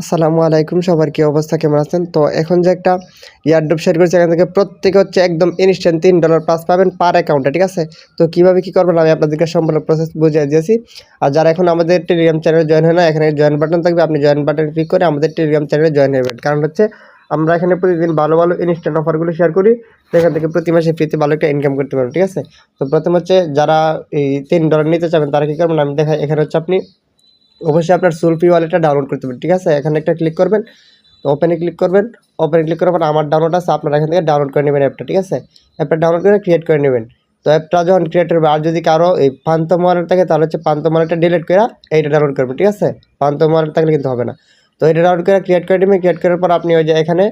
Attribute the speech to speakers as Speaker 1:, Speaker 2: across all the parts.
Speaker 1: আসসালামু আলাইকুম, সবার কি অবস্থা, কেমন আছেন? তো এখন যে একটা ইয়ারড্রপ শেয়ার করেছে, এখান থেকে প্রত্যেকে হচ্ছে একদম ইনস্ট্যান্ট তিন ডলার পাস পাবেন পার অ্যাকাউন্টে ঠিক আছে? তো কীভাবে কী করবেন, আমি আপনাদেরকে সম্পূর্ণ প্রসেস বুঝিয়ে দিয়েছি। আর যারা এখন আমাদের টেলিগ্রাম চ্যানেলে জয়েন হয় না, এখানে জয়েন বাটন থাকবে, আপনি জয়েন বাটন ক্লিক করে আমাদের টেলিগ্রাম চ্যানেলে জয়েন হবেন। কারণ হচ্ছে, আমরা এখানে প্রতিদিন ভালো ভালো ইনস্ট্যান্ট অফারগুলো শেয়ার করি সেখান থেকে প্রতি মাসে ফ্রিতে ভালো একটা ইনকাম করতে পারবেন, ঠিক আছে? তো প্রথম হচ্ছে, যারা এই তিন ডলার নিতে চাবেন, তারা কী করবেন, আমি দেখাই, এখানে হচ্ছে আপনি অবশ্যই আপনার সুলফি ওয়ালেটটা ডাউনলোড করতে হবে ঠিক আছে? এখানে একটা ক্লিক করবেন ওপেনে ক্লিক করবেন ওপেনে ক্লিক করার পর আমার ডাউনলোড আছে, আপনারা এখান থেকে ডাউনলোড করে নেবেন অ্যাপটা ঠিক আছে? অ্যাপটা ডাউনলোড করে ক্রিয়েট করে নেবেন। তো অ্যাপটা যখন ক্রিয়েট করবে, আর যদি কারও এই পান্ত ওয়ালেট থাকে, তাহলে হচ্ছে পান্ত ওয়ালেটটা ডিলিট করে এইটা ডাউনলোড করবেন, ঠিক আছে? পান্ত ওয়ালেট থাকলে কিন্তু হবে না। তো এটা ডাউনলোড করে ক্রিয়েট করে নেবেন ক্রিয়েট করার পর আপনি ওই যে এখানে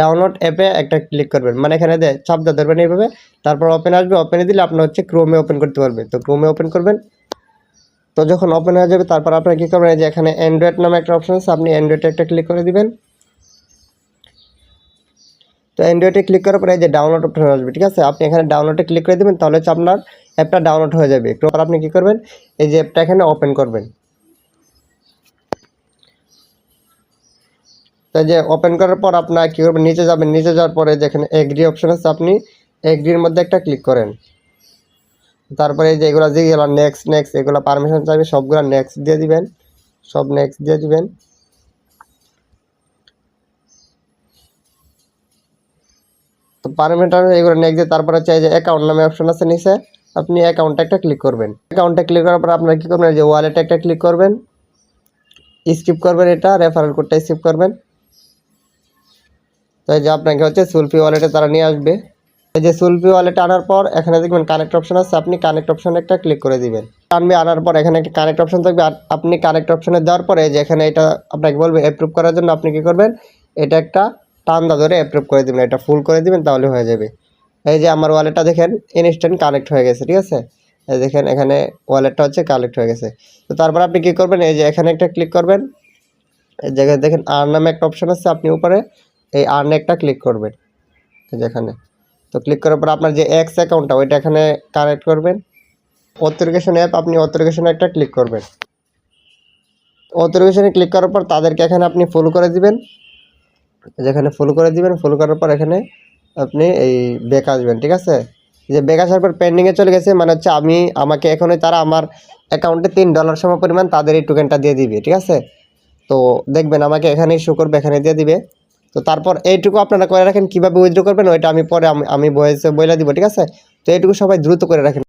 Speaker 1: ডাউনলোড অ্যাপে একটা ক্লিক করবেন। মানে এখানে দে চাপ দিয়ে ধরবেন এইভাবে, তারপর ওপেন আসবে ওপেনে দিলে আপনার হচ্ছে ক্রোমে ওপেন করতে পারবে তো ক্রোমে ওপেন করবেন তো যখন ওপেন হয়ে যাবে, তারপর আপনার কী করবেন, এই যে এখানে অ্যান্ড্রয়েড নামে একটা অপশন আছে, আপনি অ্যান্ড্রয়েডে একটা ক্লিক করে দিবেন। তো অ্যান্ড্রয়েডে ক্লিক করার পরে এই যে ডাউনলোড অপশন আসবে, ঠিক আছে? আপনি এখানে ডাউনলোডে ক্লিক করে দেবেন, তাহলে হচ্ছে আপনার অ্যাপটা ডাউনলোড হয়ে যাবে। একটু আপনি কী করবেন, এই যে অ্যাপটা এখানে ওপেন করবেন। তো যে ওপেন করার পর আপনার কী করবেন, নিচে যাবেন, নিচে যাওয়ার পরে যেখানে এগ্রি অপশন আছে, আপনি এগ্রির মধ্যে একটা ক্লিক করেন। তারপরে যে এগুলো যেগুলো নেক্সট নেক্সট এগুলো পারমিশন চাইবে, সবগুলো নেক্সট দিয়ে দিবেন। সব নেক্সট দিয়ে দিবেন। তো পারমিশন এগুলো নেক্সট দিয়ে তারপরে চাই যে অ্যাকাউন্ট নামে অপশন আছে নিচে, আপনি অ্যাকাউন্টে একটা ক্লিক করবেন। অ্যাকাউন্টে ক্লিক করার পর আপনার কী করবেন যে ওয়ালেটে একটা ক্লিক করবেন। স্কিপ করবেন এটা রেফারেল কোডটা স্কিপ করবেন। তাই যে আপনাকে হচ্ছে সুলফি ওয়ালেটে তারা নিয়ে আসবে। এই যে সুলফি ওয়ালেট আনার পর, এখানে দেখবেন কানেক্ট অপশন আছে, আপনি কানেক্ট অপশনে একটা ক্লিক করে দিবেন। আনবে, আনার পর এখানে একটা কানেক্ট অপশন থাকবে, আর আপনি কানেক্ট অপশনে দেওয়ার পরে যে এখানে এটা আপনাকে বলবে অ্যাপ্রুভ করার জন্য আপনি কি করবেন, এটা একটা টান্দা ধরে অ্যাপ্রুভ করে দিবেন, এটা ফুল করে দিবেন, তাহলে হয়ে যাবে। এই যে আমার ওয়ালেটটা দেখেন ইনস্ট্যান্ট কানেক্ট হয়ে গেছে, ঠিক আছে? এই দেখেন, এখানে ওয়ালেটটা হচ্ছে কালেক্ট হয়ে গেছে। তো তারপর আপনি কি করবেন, এই যে এখানে একটা ক্লিক করবেন। এই জায়গায় দেখেন আর নামে একটা অপশন আছে, আপনি উপরে এই আর্ন একটা ক্লিক করবেন। এই যেখানে তো ক্লিক করার পর আপনার যে এক্স অ্যাকাউন্টটা ওইটা এখানে কানেক্ট করবেন। অথেরিকেশন অ্যাপ আপনি অথেরিকেশনে একটা ক্লিক করবেন। অথেরিকেশনে ক্লিক করার পর তাদেরকে এখানে আপনি ফলো করে দিবেন। যেখানে ফলো করে দিবেন ফলো করার পর এখানে আপনি এই বেক আসবেন, ঠিক আছে? যে বেক আসার পর পেন্ডিংয়ে চলে গেছে মানে হচ্ছে আমি, আমাকে এখনই তারা আমার অ্যাকাউন্টে তিন ডলার সম পরিমাণ তাদের এই টোকেনটা দিয়ে দিবে, ঠিক আছে? তো দেখবেন আমাকে এখানেই শো করবে এখানে দিয়ে দিবে। তো তারপর এইটুকু আপনারা করে রাখেন, কীভাবে উইথড্র করবেন, ওইটা আমি পরে আমি বয়েসে বলে দিব, ঠিক আছে? তো এইটুকু সবাই দ্রুত করে রাখেন।